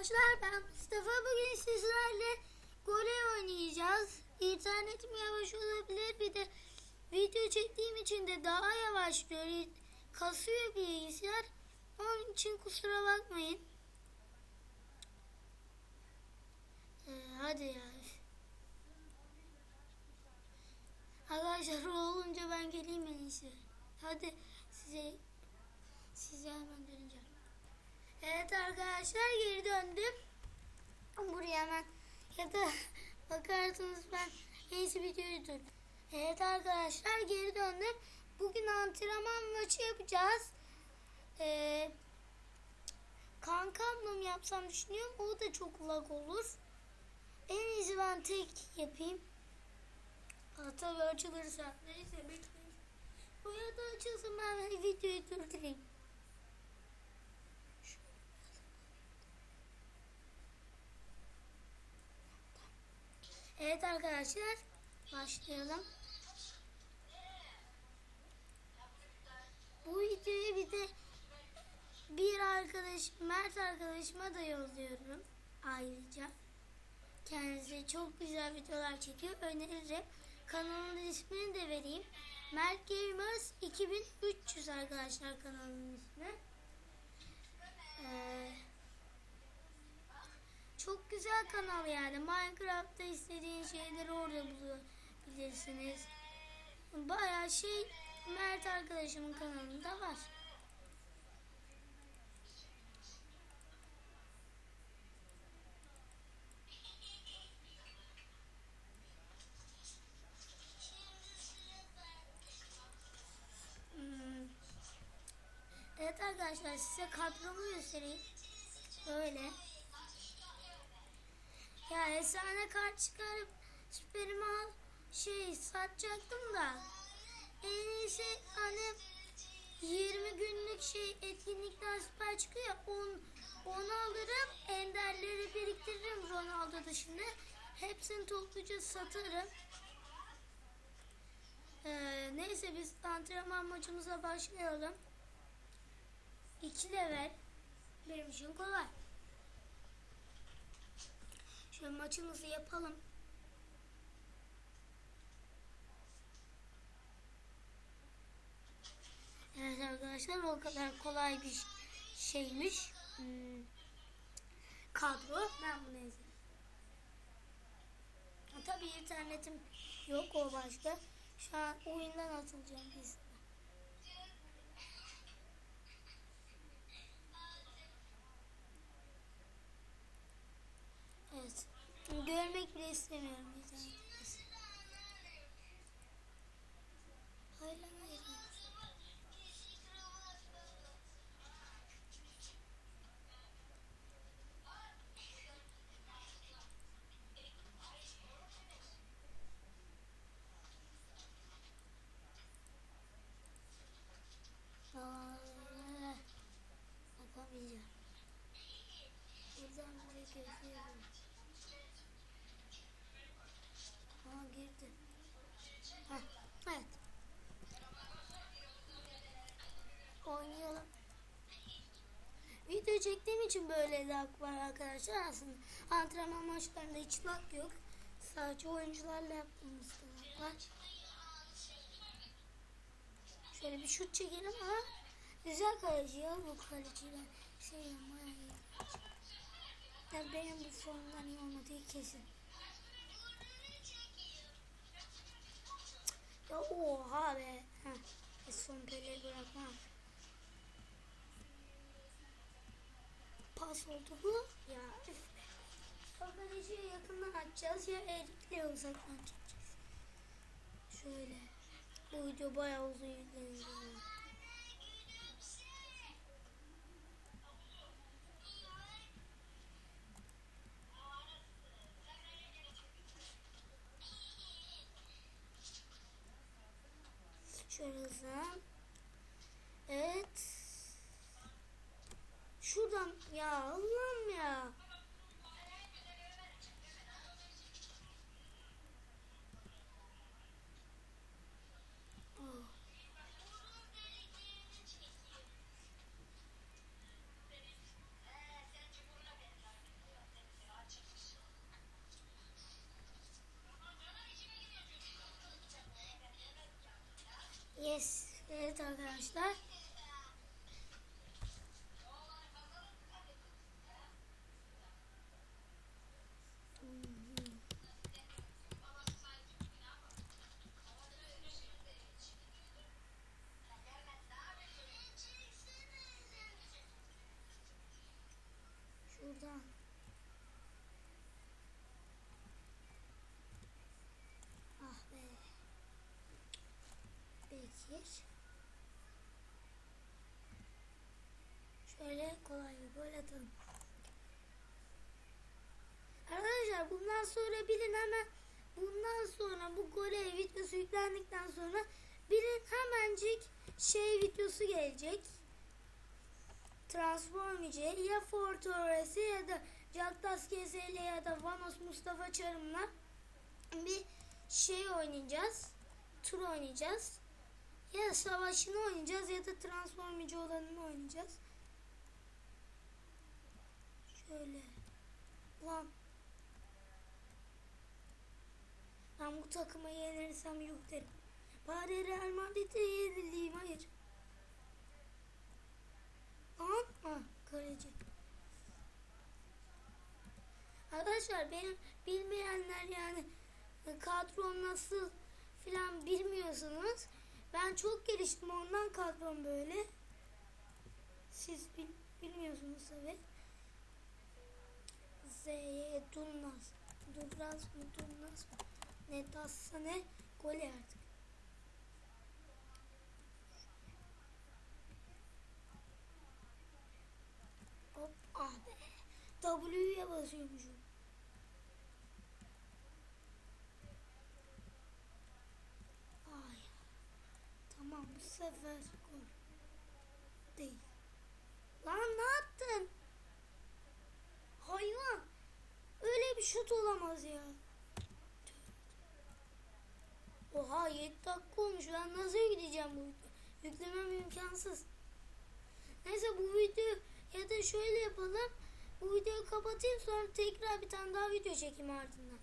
arkadaşlar ben Mustafa bugün sizlerle goley oynayacağız. İnternetim yavaş olabilir bir de video çektiğim için de daha yavaşlıyor. Kasıyor bilgisayar. Onun için kusura bakmayın. Ee, hadi ya. Arkadaşlar olunca ben geleyim en iyisi. Hadi size hemen döneceğim. Evet arkadaşlar geri döndüm. Buraya hemen ya da bakarsınız ben en iyisi videoyu dur. Evet arkadaşlar geri döndüm. Bugün antrenman maçı yapacağız. Ee, kankamla mı yapsam düşünüyorum. O da çok lag olur. En iyisi ben tek yapayım. Tabii açılırsa. Neyse bekleyin. Bu ya da açılsın ben videoyu durdurayım. Evet arkadaşlar başlayalım. Bu videoyu bir de bir arkadaş Mert arkadaşıma da yolluyorum ayrıca. Kendisi çok güzel videolar çekiyor. Öneririm. Kanalın ismini de vereyim. Mert Gamers 2300 arkadaşlar kanalın ismi. Ee, çok güzel kanal yani. Minecraft'ta istediğin şeyleri orada bulabilirsiniz. Bayağı şey Mert arkadaşımın kanalında var. Hmm. Evet arkadaşlar size kadromu göstereyim. Böyle. Ya efsane kart çıkarıp süperimi al şey satacaktım da. En iyisi hani 20 günlük şey etkinlikten süper çıkıyor ya on, onu alırım enderleri biriktiririm Ronaldo dışında hepsini topluca satarım. Ee, neyse biz antrenman maçımıza başlayalım. 2 level. Benim için kolay Şöyle maçımızı yapalım. Evet arkadaşlar o kadar kolay bir şeymiş. Hmm. Kadro. Ben bunu izledim. Tabii internetim yok o başka. Şu an oyundan atılacağım biz. Evet. Görmek bile istemiyorum. Hayır hayır. Aa, Bakamayacağım. Buradan buraya geziyorum. Aa girdi. Heh, evet. Oynayalım. Video çektiğim böyle lag var arkadaşlar. Aslında antrenman maçlarında hiç lag yok. Sadece oyuncularla yaptığımız lag. Şöyle bir şut çekelim ama güzel kaleci ya bu kaleciler. Şey bayağı iyi. Ya benim bu formdan iyi olmadığı kesin. Ya oha be. Heh. Son peleyi bırakmam. Pas oldu bu. Ya. Kaleciye yakından atacağız ya erikle uzaktan çekeceğiz. Şöyle. Bu video bayağı uzun yüklenir. Şöyle hızlan. Evet. Ya Allah'ım ya. Buradan. Ah be. Bekir. Şöyle kolay bir gol atalım. Arkadaşlar bundan sonra bilin hemen bundan sonra bu gole videosu yüklendikten sonra bilin hemencik şey videosu gelecek. Transformice ya Fortoresi ya da Jaktas KSL ya da Vanos Mustafa Çarım'la bir şey oynayacağız. Tur oynayacağız. Ya savaşını oynayacağız ya da transformici olanını oynayacağız. Şöyle. Lan. Ben bu takıma yenilirsem yok derim. Bari Real Madrid'e yenileyim. Hayır. Lan. Ha, kaleci. Arkadaşlar benim bilmeyenler yani kadrom nasıl filan bilmiyorsunuz. Ben çok geliştim ondan kadrom böyle. Siz bil, bilmiyorsunuz tabi. Z'ye Dunnaz. Duraz mı Dunnaz mı? Ne tassa ne? Gole artık. Hop ah be. W'ye basıyormuşum. Bu sefer. Değil. Lan ne yaptın? Hayvan. Öyle bir şut olamaz ya. Oha 7 dakika olmuş. Ben nasıl gideceğim bu? Yüklemem imkansız. Neyse bu video ya da şöyle yapalım. Bu videoyu kapatayım sonra tekrar bir tane daha video çekeyim ardından.